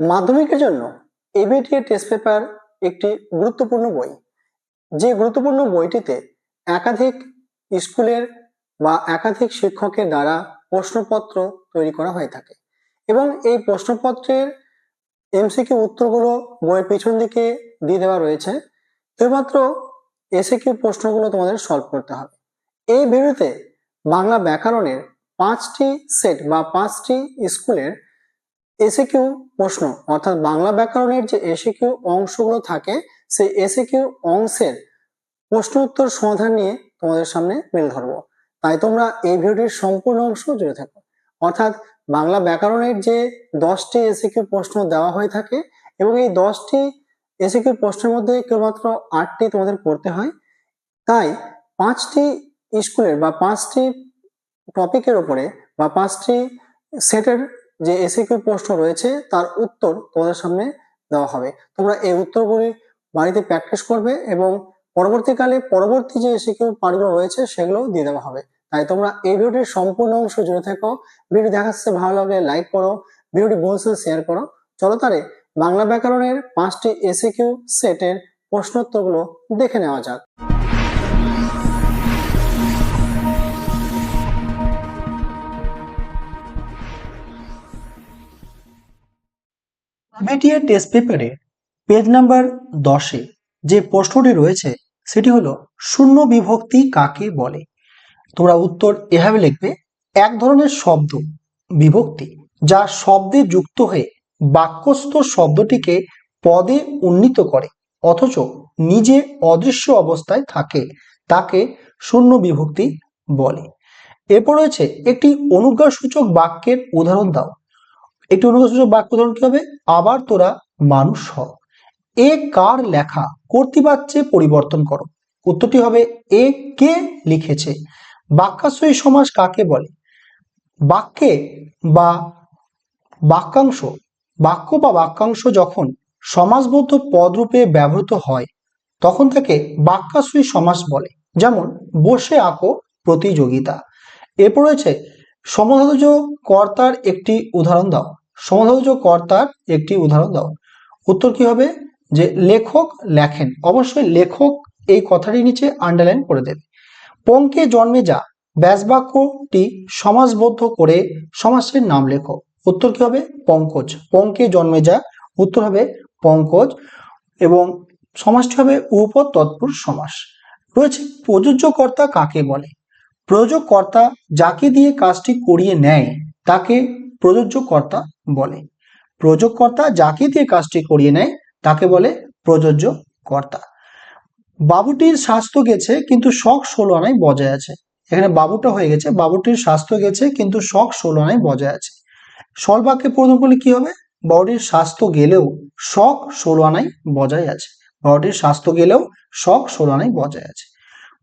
মাধ্যমিকের জন্য ABTA test paper একটি গুরুত্বপূর্ণ বই। যে গুরুত্বপূর্ণ বইটিতে একাধিক স্কুলের বা একাধিক শিক্ষকের দ্বারা প্রশ্নপত্র তৈরি করা হয়ে থাকে এবং এই প্রশ্নপত্রের এমসিকিউ উত্তরগুলো বইয়ের পিছন দিকে দিয়ে দেওয়া রয়েছে। কেবলমাত্র এসিকিউ প্রশ্নগুলো তোমাদের সলভ করতে হবে। এই ভিডিওতে বাংলা ব্যাকরণের পাঁচটি সেট বা পাঁচটি স্কুলের এসিকিউ প্রশ্ন, অর্থাৎ বাংলা ব্যাকরণের যে এসিকিউ অংশগুলো থাকে, সেই এসিকিউ অংশের প্রশ্ন উত্তর সমাধান নিয়ে তোমাদের সামনে মেল ধরবো। তাই তোমরা এই ভিডিওটির সম্পূর্ণ অংশ জুড়ে থাকো। অর্থাৎ বাংলা ব্যাকরণের যে দশটি এসিকিউ প্রশ্ন দেওয়া হয়ে থাকে, এবং এই দশটি এসিকিউ প্রশ্নের মধ্যে কেবলমাত্র আটটি তোমাদের পড়তে হয়। তাই পাঁচটি স্কুলের বা পাঁচটি টপিকের ওপরে বা পাঁচটি সেটের যে এসিকিউ প্রশ্ন রয়েছে, তার উত্তর তোমাদের সামনে দেওয়া হবে। তোমরা এই উত্তরগুলি বাড়িতে প্র্যাকটিস করবে এবং পরবর্তীকালে পরবর্তী যে এসিকিউ পার্টগুলো রয়েছে, সেগুলো দিয়ে দেওয়া হবে। তাই তোমরা এই ভিডিওটির সম্পূর্ণ অংশ জুড়ে থাকো। ভিডিও দেখাচ্ছে ভালো লাগলে লাইক করো, ভিডিওটি বন্ধুদের শেয়ার করো। চলো তারে বাংলা ব্যাকরণের পাঁচটি এসিকিউ সেটের প্রশ্নোত্তরগুলো দেখে নেওয়া যাক। বিটিএ টেস্ট পেপারে পেজ নাম্বার দশে যে প্রশ্নটি রয়েছে, সেটি হলো, শূন্য বিভক্তি কাকে বলে? তোমরা উত্তর এভাবে লিখবে, এক ধরনের শব্দ, বিভক্তি, যা শব্দে যুক্ত হয়ে বাক্যস্থ শব্দটিকে পদে উন্নীত করে, অথচ নিজে অদৃশ্য অবস্থায় থাকে, তাকে শূন্য বিভক্তি বলে। এরপর রয়েছে একটি অনুজ্ঞাসূচক বাক্যের উদাহরণ দাও। একটি অনুজ্ঞাসূচক বাক্য উদাহরণ কি হবে আবার তোরা মানুষ হ। এ কার লেখা? কর্তৃবাচ্যে পরিবর্তন করো। উত্তরটি হবে, এ কে লিখেছে? বাক্যাশ্রয়ী সমাস কাকে বলে? বাক্যে বা বাক্যাংশ, বাক্য বা বাক্যাংশ যখন সমাসবদ্ধ পদরূপে ব্যবহৃত হয়, তখন তাকে বাক্যাশ্রয়ী সমাস বলে। যেমন, বসে আঁকো প্রতিযোগিতা। এরপর রয়েছে সমাধানজ কর্তার একটি উদাহরণ দাও। সমাধানজ কর্তার একটি উদাহরণ দাও। উত্তর কি হবে? যে লেখক লেখেন। অবশ্যই লেখক এই কথাটি নিচে আন্ডারলাইন করে দেবে। পঙ্কে জন্মে যা, ব্যাসবাক্যটি সমাসবদ্ধ করে সমাসের নাম লেখো। উত্তর কি হবে? পঙ্কজ। পঙ্কে জন্মে যা, উত্তর হবে পঙ্কজ। এবং সমাজটি হবে উপপদ তৎপুরুষ সমাস। রয়েছে প্রযোজ্যকর্তা কাকে বলে? প্রযোজকর্তা যাকে দিয়ে কাজটি করিয়ে নেয়, তাকে প্রযোজ্যকর্তা বলে। প্রযোগকর্তা যাকে দিয়ে কাজটি করিয়ে নেয়, তাকে বলে প্রযোজ্য কর্তা বাবুটির স্বাস্থ্য গেছে, কিন্তু শখ ষোলো আনায় বজায় আছে। এখানে বাবুটা হয়ে গেছে, বাবুটির স্বাস্থ্য গেছে, কিন্তু শখ ষোলো আনায় বজায় আছে। সলবাক্যে প্রথম করলে কি হবে? বাবুটির স্বাস্থ্য গেলেও শখ ষোলো আনায় বজায় আছে। বাবুটির স্বাস্থ্য গেলেও শখ ষোলো আনায় বজায় আছে।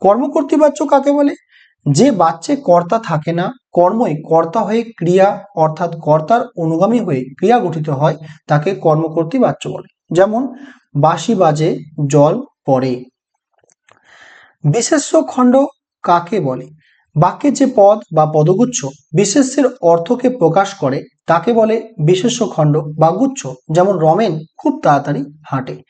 কর্মকর্তৃবাচ্য কাকে বলে? যে বাচ্চে কর্তা থাকে না, কর্মই কর্তা হয়ে ক্রিয়া, অর্থাৎ কর্তার অনুগামী হয়ে ক্রিয়া গঠিত হয়, তাকে কর্মকর্তী বাচ্য বলে। যেমন, বাঁশি বাজে, জল পড়ে। বিশেষ্য খণ্ড কাকে বলে? বাক্যে যে পদ বা পদগুচ্ছ বিশেষ্যের অর্থকে প্রকাশ করে, তাকে বলে বিশেষ্য খণ্ড বা গুচ্ছ। যেমন, রমেন খুব তাড়াতাড়ি হাঁটে।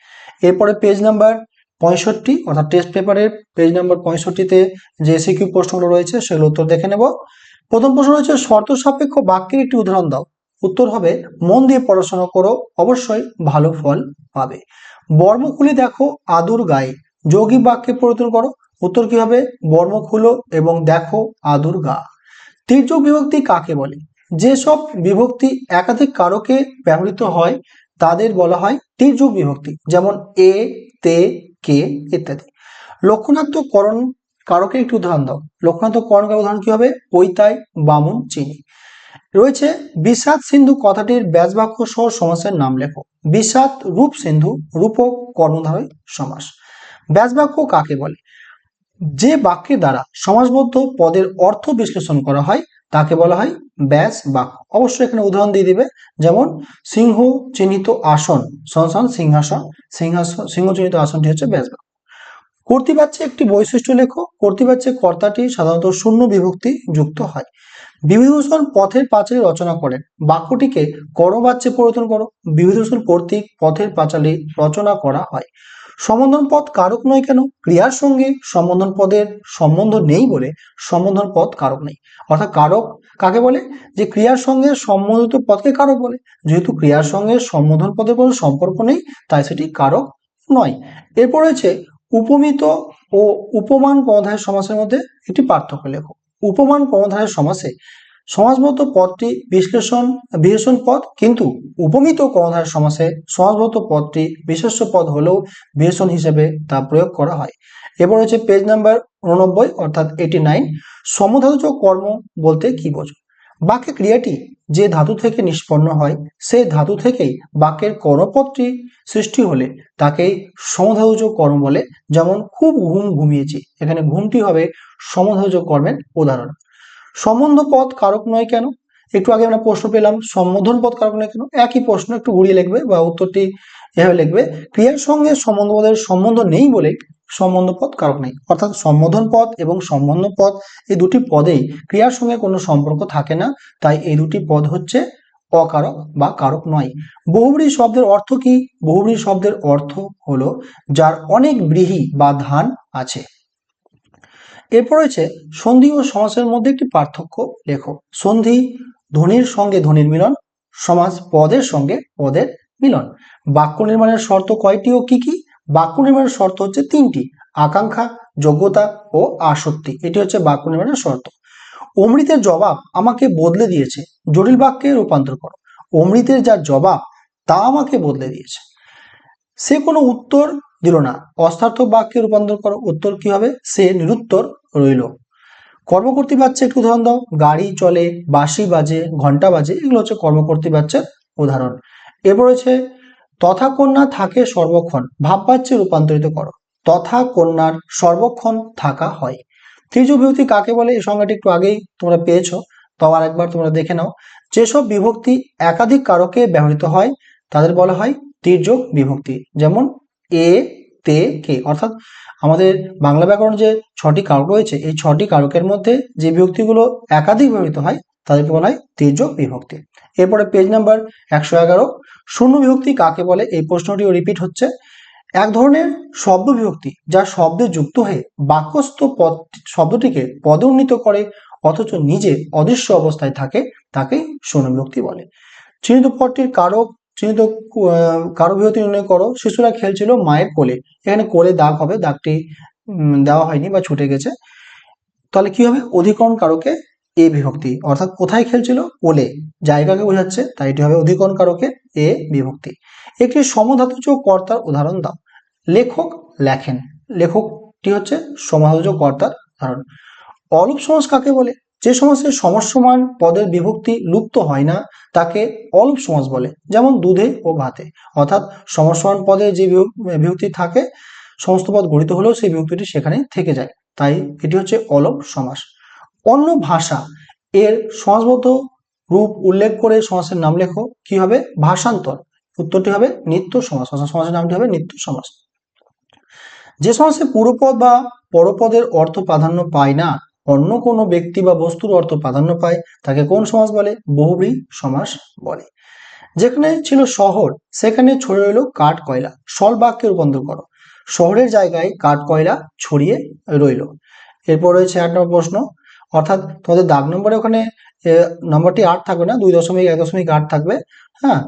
এরপরে পেজ নাম্বার পঁয়ষট্টি, অর্থাৎ টেস্ট পেপারের পেজ নাম্বার পঁয়ষট্টিতে যে এসিকিউ প্রশ্নগুলো রয়েছে সেগুলো উত্তর দেখে নেব। প্রথম প্রশ্ন রয়েছে, শর্ত সাপেক্ষ বাক্যের একটি উদাহরণ দাও। উত্তর হবে, মন দিয়ে পড়াশোনা করো, অবশ্যই ভালো ফল পাবে। বর্মকুলি দেখো, আদুর গায়ে। যৌগিক বাক্যে পরিবর্তন করো, উত্তর কি হবে? বর্মকুলো এবং দেখো আদুর গা। তির্যক বিভক্তি কাকে বলে? যেসব বিভক্তি একাধিক কারকে ব্যবহৃত হয়, তাদের বলা হয় তির্যক বিভক্তি। যেমন এ, তে কে, ইত্যাদি। লক্ষণাত্মক করণ কারকের একটি উদাহরণ দাও। লক্ষণাত্মক করণ কারকের উদাহরণ কি হবে? পৈতায় বামুন, চিনি। রয়েছে বিষাদ সিন্ধু কথাটির ব্যাসবাক্য সহ সমাসের নাম লেখো। বিষাদ রূপ সিন্ধু, রূপক কর্মধারয় সমাস। ব্যাসবাক্য কাকে বলে? যে বাক্যের দ্বারা সমাসবদ্ধ পদের অর্থ বিশ্লেষণ করা হয় তাকে বলা হয় ব্যাস বাক্য অবশ্যই এখানে উদাহরণ দিয়ে দিবে, যেমন সিংহ চিহ্নিত আসন সংসান সিংহাসন সিংহাসন সিংহ চিহ্নিত আসনটি হচ্ছে ব্যাস বাক্য কর্তৃবাচ্যে একটি বৈশিষ্ট্য লেখো কর্তৃবাচ্যে কর্তাটি সাধারণত শূন্য বিভক্তি যুক্ত হয়। বিভূতিভূষণ পথের পাঁচালী রচনা করেন। বাক্যটিকে করবাচ্যে পরিবর্তন করো। বিভূতিভূষণ কর্তৃক পথের পাঁচালী রচনা করা হয়। সম্বোধন পদ কারক নয় কেন? ক্রিয়ার সঙ্গে সম্বোধন পদের সম্বন্ধ নেই বলে সম্বোধন পদ কারক নেই। অর্থাৎ কারক কাকে বলে? যে ক্রিয়ার সঙ্গে সম্বোধিত পদকে কারক বলে। যেহেতু ক্রিয়ার সঙ্গে সম্বোধন পদের কোনো সম্পর্ক নেই, তাই সেটি কারক নয়। এরপর রয়েছে উপমিত ও উপমান পদায়ের সমাসের মধ্যে একটি পার্থক্য লেখো। উপমান পদায়ের সমাসে সমাজগত পদটি বিশ্লেষণ বিশেষণ পদ কিন্তু উপমিত কর্ণধার সমাসে সমাজগত পদটি বিশেষ্য পদ হলেও বিশেষণ হিসেবে তা প্রয়োগ করা হয়। এরপর হচ্ছে পেজ নাম্বার উননব্বই, অর্থাৎ এইটি নাইন সমধাতুজ কর্ম বলতে কি বোঝো? বাক্যে ক্রিয়াটি যে ধাতু থেকে নিষ্পন্ন হয় সেই ধাতু থেকেই বাক্যের কর্মপদটি সৃষ্টি হলে তাকেই সমধাতুজ কর্ম বলে। যেমন খুব ঘুম ঘুমিয়েছি, এখানে ঘুমটি হবে সমধাতুজ কর্মের উদাহরণ। সম্বন্ধ পদ কারক নয় কেন? একটু আগে আমরা প্রশ্ন পেলাম, সম্বোধন পদ কারক নয় কেন? একই প্রশ্ন, একটু ঘুরিয়ে লিখবে বা উত্তরটি এভাবে লিখবে, ক্রিয়ার সঙ্গে সম্বন্ধ পদের সম্বন্ধ নেই বলে সম্বন্ধ পদ কারক নেই। অর্থাৎ সম্বোধন পদ এবং সম্বন্ধ পদ এই দুটি পদেই ক্রিয়ার সঙ্গে কোনো সম্পর্ক থাকে না, তাই এই দুটি পদ হচ্ছে অকারক বা কারক নয়। বহুব্রী শব্দের অর্থ কি? বহুব্রী শব্দের অর্থ হলো যার অনেক ব্রীহি বা ধান আছে। এরপর রয়েছে সন্ধি ও সমাসের মধ্যে একটি পার্থক্য লেখো। সন্ধি ধ্বনির সঙ্গে ধ্বনির মিলন সমাজ পদের সঙ্গে পদের মিলন। বাক্য নির্মাণের শর্ত কয়টি ও কি কি? বাক্য নির্মাণের শর্ত হচ্ছে তিনটি, আকাঙ্ক্ষা, যোগ্যতা ও আসক্তি। এটি হচ্ছে বাক্য নির্মাণের শর্ত। অমৃতের জবাব আমাকে বদলে দিয়েছে, জটিল বাক্যে রূপান্তর করো। অমৃতের যা জবাব, তা আমাকে বদলে দিয়েছে। সে কোনো উত্তর দিল না। অস্থার্থক বাক্যে রূপান্তর করো। উত্তর কি হবে? সে নিরুত্তর রইল। কর্মকর্তী বাচ্চা একটু উদাহরণ দাও। গাড়ি চলে, বাঁশি বাজে ঘণ্টা বাজে, এগুলো হচ্ছে কর্মকর্তী বাচ্চার উদাহরণ। এরপর হচ্ছে তথা কন্যা থাকে সর্বক্ষণ ভাব বাচ্চে রূপান্তরিত করো। তথা কন্যার সর্বক্ষণ থাকা হয়। তৃতীয় বিভক্তি কাকে বলে? এই সংজ্ঞাটি একটু আগেই তোমরা পেয়েছ, তাও আরেকবার তোমরা দেখে নাও। যেসব বিভক্তি একাধিক কারকে ব্যবহৃত হয়, তাদের বলা হয় তির্যক বিভক্তি। যেমন, এ তে কে? অর্থাৎ আমাদের বাংলা ব্যাকরণ যে ছটি কারক রয়েছে, এই ছটি কারকের মধ্যে যে বিভক্তিগুলো একাধিক ব্যবহৃত হয়, তাদেরকে বলা হয় তির্যক বিভক্তি। এরপরে পেজ নাম্বার একশো এগারো, শূন্য বিভক্তি কাকে বলে? এই প্রশ্নটিও রিপিট হচ্ছে। এক ধরনের শব্দ বিভক্তি, যা শব্দে যুক্ত হয়ে বাক্যস্থ পদ, শব্দটিকে পদে উন্নীত করে, অথচ নিজে অদৃশ্য অবস্থায় থাকে, তাকেই শূন্য বিভক্তি বলে। চিহ্নিত পদটির কারক কারক বিভক্তি নির্ণয় করো। শিশুরা খেলছিল মায়ের কোলে। এখানে কোলে দাগ হবে, দাগটি দেওয়া হয়নি বা ছুটে গেছে। তাহলে কি হবে? অধিকরণ কারকে এ বিভক্তি। অর্থাৎ কোথায় খেলছিল? কোলে। জায়গাকে বোঝাচ্ছে, তাই এটি হবে অধিকরণ কারকে এ বিভক্তি। একটি সমধাতুজ কর্তার উদাহরণ দাও। লেখক লেখেন। লেখকটি হচ্ছে সমাধাতুজ কর্তার উদাহরণ। অলুপ সমাস কাকে বলে যে সমাসে সমসমান পদের বিভক্তি লুপ্ত হয় না, তাকে অলুপ সমাস বলে, যেমন দুধে ও ভাতে। অর্থাৎ সমসমান পদে যে বিভক- বিভক্তি থাকে, সমস্ত পদ গঠিত হলেও সেই বিভক্তিটি সেখানে থেকে যায়। তাই এটি হচ্ছে অলপ সমাস। অন্য ভাষা, এর সমাজবদ্ধ রূপ উল্লেখ করে সমাসের নাম লেখো। কি হবে? ভাষান্তর। উত্তরটি হবে নিত্য অর্থাৎ সমাসের নামটি হবে নিত্য সমাস। যে সমাসে পুরোপদ বা পরপদের অর্থ প্রাধান্য পায় না অন্য কোনো ব্যক্তি বা বস্তুর অর্থ প্রাধান্য পায়, তাকে কোন সমাস বলে? বহুব্রী সমাস বলে। যেখানে ছিল শহর, সেখানে ছড়িয়ে রইল কাঠ কয়লা। সল বাক্যে রূপান্তর করো। শহরের জায়গায় কাঠ কয়লা ছড়িয়ে রইল। এরপর রয়েছে আট নম্বর প্রশ্ন। অর্থাৎ তোমাদের দাগ নম্বরে ওখানে নম্বরটি আট থাকবে না, দুই দশমিক, এক দশমিক আট থাকবে। হ্যাঁ?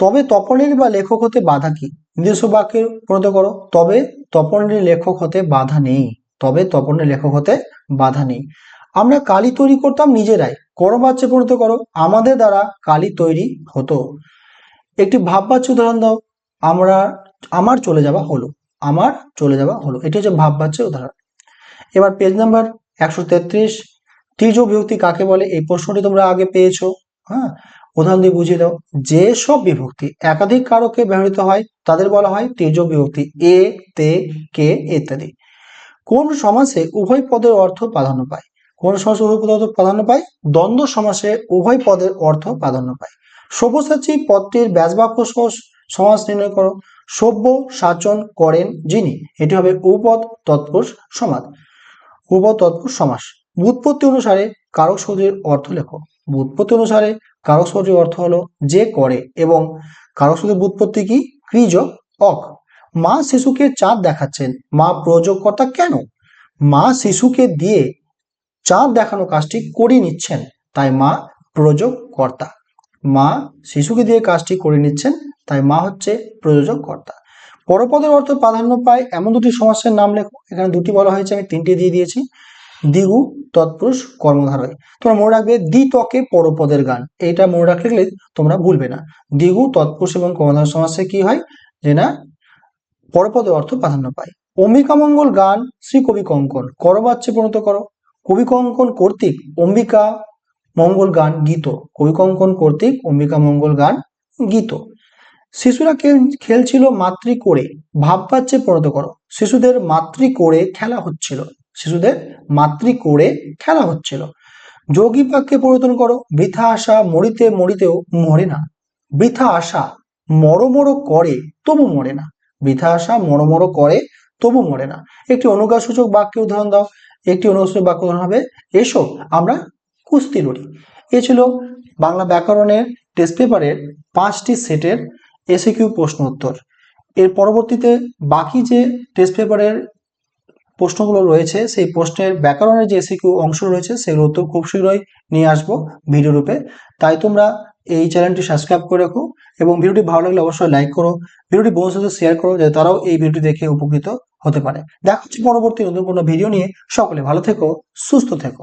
তবে তপনের বা লেখক হতে বাধা কি? নিজস্ব বাক্যে পরিণত করো। তবে তপনের লেখক হতে বাধা নেই। তবে তপনের লেখক হতে বাধা নেই। আমরা কালি তৈরি করতাম নিজেরাই। করবাচ্যে পরিণত করো। আমাদের দ্বারা কালি তৈরি হতো। একটি ভাববাচ্য উদাহরণ দাও। আমরা, আমার চলে যাওয়া হলো। আমার চলে যাওয়া হলো। এটি হচ্ছে ভাববাচ্যের উদাহরণ। এবার পেজ নাম্বার একশো তেত্রিশ। তীর্য বিভক্তি কাকে বলে? এই প্রশ্নটি তোমরা আগে পেয়েছ। হ্যাঁ? উদাহরণ দিয়ে বুঝিয়ে দাও। যে সব বিভক্তি একাধিক কারকে ব্যবহৃত হয়, তাদের বলা হয় তীর্য বিভক্তি। এ, তে, কে, ইত্যাদি। কোন সমাসে উভয় পদের অর্থ প্রাধান্য পায়? কোন সমাসে উভয় পদের অর্থ প্রাধান্য পায়? দ্বন্দ্ব সমাসে উভয় পদের অর্থ প্রাধান্য পায়। সব্যসাচী পদটির ব্যাসবাক্য সহ- সমাস নির্ণয় করো। সভ্য সাচন করেন যিনি। এটি হবে উপদ তৎপুরুষ সমাজ। উপদ তৎপুরুষ সমাস। বুৎপত্তি অনুসারে কারক শব্দের অর্থ লেখো। বুৎপত্তি অনুসারে কারক শব্দের অর্থ হলো যে করে এবং কারক শব্দের বুৎপত্তি কি? ক্রিজ অক। মা শিশুকে চাঁদ দেখাচ্ছেন। মা প্রযোগকর্তা কেন? মা শিশুকে দিয়ে চাঁদ দেখানো কাজটি করে নিচ্ছেন, তাই মা প্রযোগ কর্তা মা শিশুকে দিয়ে কাজটি করে নিচ্ছেন, তাই মা হচ্ছে প্রযোজক কর্তা পরপদের অর্থ প্রাধান্য পায় এমন দুটি সমাসের নাম লেখো। এখানে দুটি বলা হয়েছে, আমি তিনটি দিয়ে দিয়েছি। দিগু, তৎপুরুষ, কর্মধারয়। তোমরা মনে রাখবে দ্বিতকে পরপদের গান। এইটা মনে রাখলে তোমরা ভুলবে না। দিগু, তৎপুরুষ এবং কর্মধার সমাসে কি হয়? যে না পরপদের অর্থ প্রাধান্য পায়। অম্বিকা মঙ্গল গান শ্রী কবি কঙ্কন। করবাচ্চে প্রণত করো। কবি কঙ্কন কর্তৃক অম্বিকা মঙ্গল গান গীত। কবি কঙ্কন কর্তৃক অম্বিকা মঙ্গল গান গীত। শিশুরা খেলছিল মাতৃ করে। ভাব পাচ্ছে পরিণত করো। শিশুদের মাতৃ করে খেলা হচ্ছিল। শিশুদের মাতৃ করে খেলা হচ্ছিল। যোগী বাক্যে পরিবর্তন করো। বৃথা আশা মরিতে মরিতেও মরে না। বৃথা আশা মরো মরো করে, তবু মরে না। বৃথা আশা মরো মরো করে, তবু মরে না। একটি অনুগাসূচক বাক্যে উদাহরণ দাও। একটি অনুগাসূচক বাক্য উদাহরণ হবে, এসো, আমরা কুস্তি লড়ি। এ ছিল বাংলা ব্যাকরণের টেস্ট পেপারের পাঁচটি সেটের এসিকিউ প্রশ্ন উত্তর। এর পরবর্তীতে বাকি যে টেস্ট পেপারের প্রশ্নগুলো রয়েছে, সেই প্রশ্নের ব্যাকরণের যে এসিকিউ অংশ রয়েছে সেগুলো উত্তর খুব শীঘ্রই নিয়ে আসব ভিডিও রূপে। তাই তোমরা এই চ্যানেলটি সাবস্ক্রাইব করে রাখো এবং ভিডিওটি ভালো লাগলে অবশ্যই লাইক করো। ভিডিওটি বন্ধুর সাথে শেয়ার করো যাতে তারাও এই ভিডিওটি দেখে উপকৃত হতে পারে। দেখা হচ্ছে পরবর্তী নতুন কোনো ভিডিও নিয়ে। সকলে ভালো থেকো, সুস্থ থেকো।